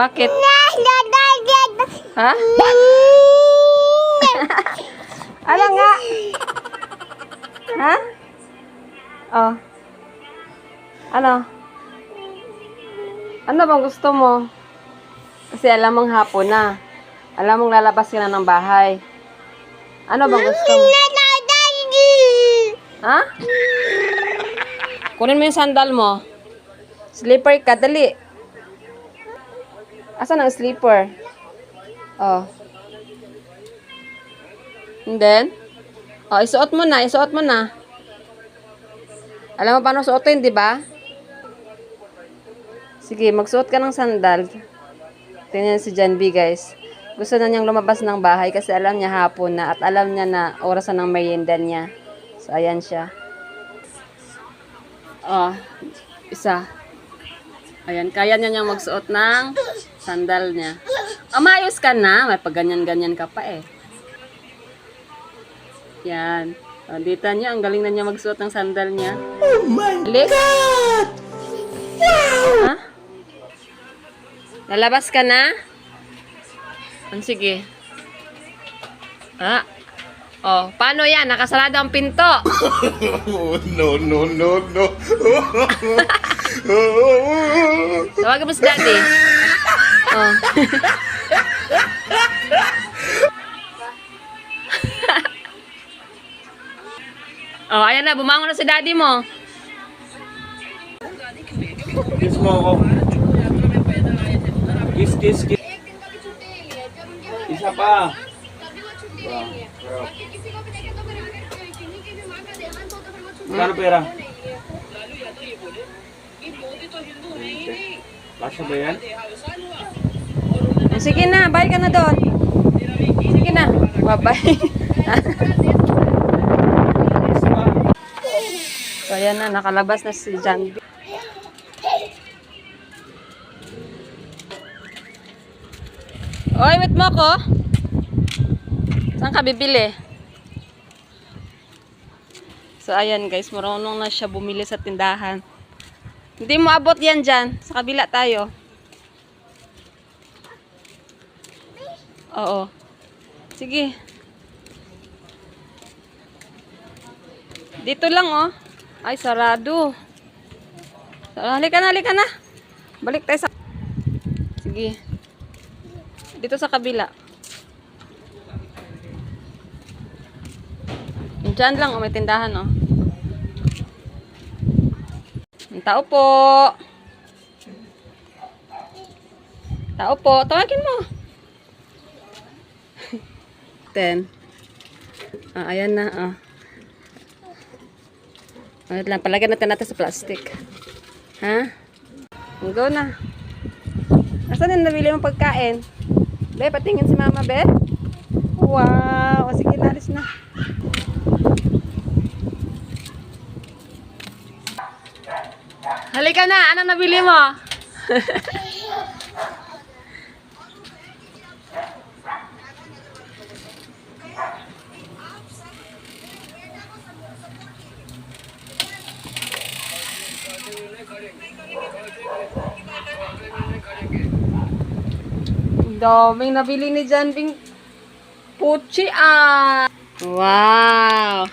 Bakit? Ha? ano nga? Ha? Oh. Ano? Ano bang gusto mo? Kasi alam mong hapon na. Alam mong lalabas ka na ng bahay. Ano bang gusto mo? Ha? Kunin mo yung sandal mo. Slipper ka, dali. Asan ang slipper? Oh. And then? Oh, isuot mo na, isuot mo na. Alam mo paano suotin, di ba? Sige, magsuot ka ng sandal. Tingnan si John B, guys. Gusto na niyang lumabas ng bahay kasi alam niya hapon na at alam niya na orasan ng merienda niya. So, ayan siya. Oh, isa. Ayan, kaya niya niyang magsuot ng sandal niya. Amayos ka na. May pag ganyan-ganyan ka pa eh. Yan. O, dita niya, ang galing na niya magsuot ng sandal niya. Oh my God! Ha? Lalabas ka na? Ang sige. Ha? Oh, paano yan? Nakasarado ang pinto. No, no, no, no. Tawagan mo si daddy. Oh. oh, ayan na. Bumangon na si daddy mo. Kiss mo ako. Kiss, kiss, kiss. Isa pa. Kano pera? Kasya ba yan? Oh, sige na. Bye ka na doon. Sige na. Bye-bye. so, ayan na. Nakalabas na si John. Oy, wait mo ko. Saan ka bibili? So, ayan guys. Marunong na siya bumili sa tindahan. Hindi mo abot yan dyan. Sa kabila tayo. Oo. Sige. Dito lang, oh. Ay, sarado. Halika na, halika na. Balik tayo sa... Sige. Dito sa kabila. Diyan lang, oh, may tindahan, oh. Ang Tao po. Tao po. Tawagin mo. Ten. Ah, ayan na. Ah. Wait lang. Palagyan natin natin sa plastic. Ha? Go na. Asan yung nabili mong pagkain? Be, patingin si mama, be. Wow. O, sige, nalis na. Halika na. Anong nabili mo? daming nabili ni John Bing Puchi ah. Wow.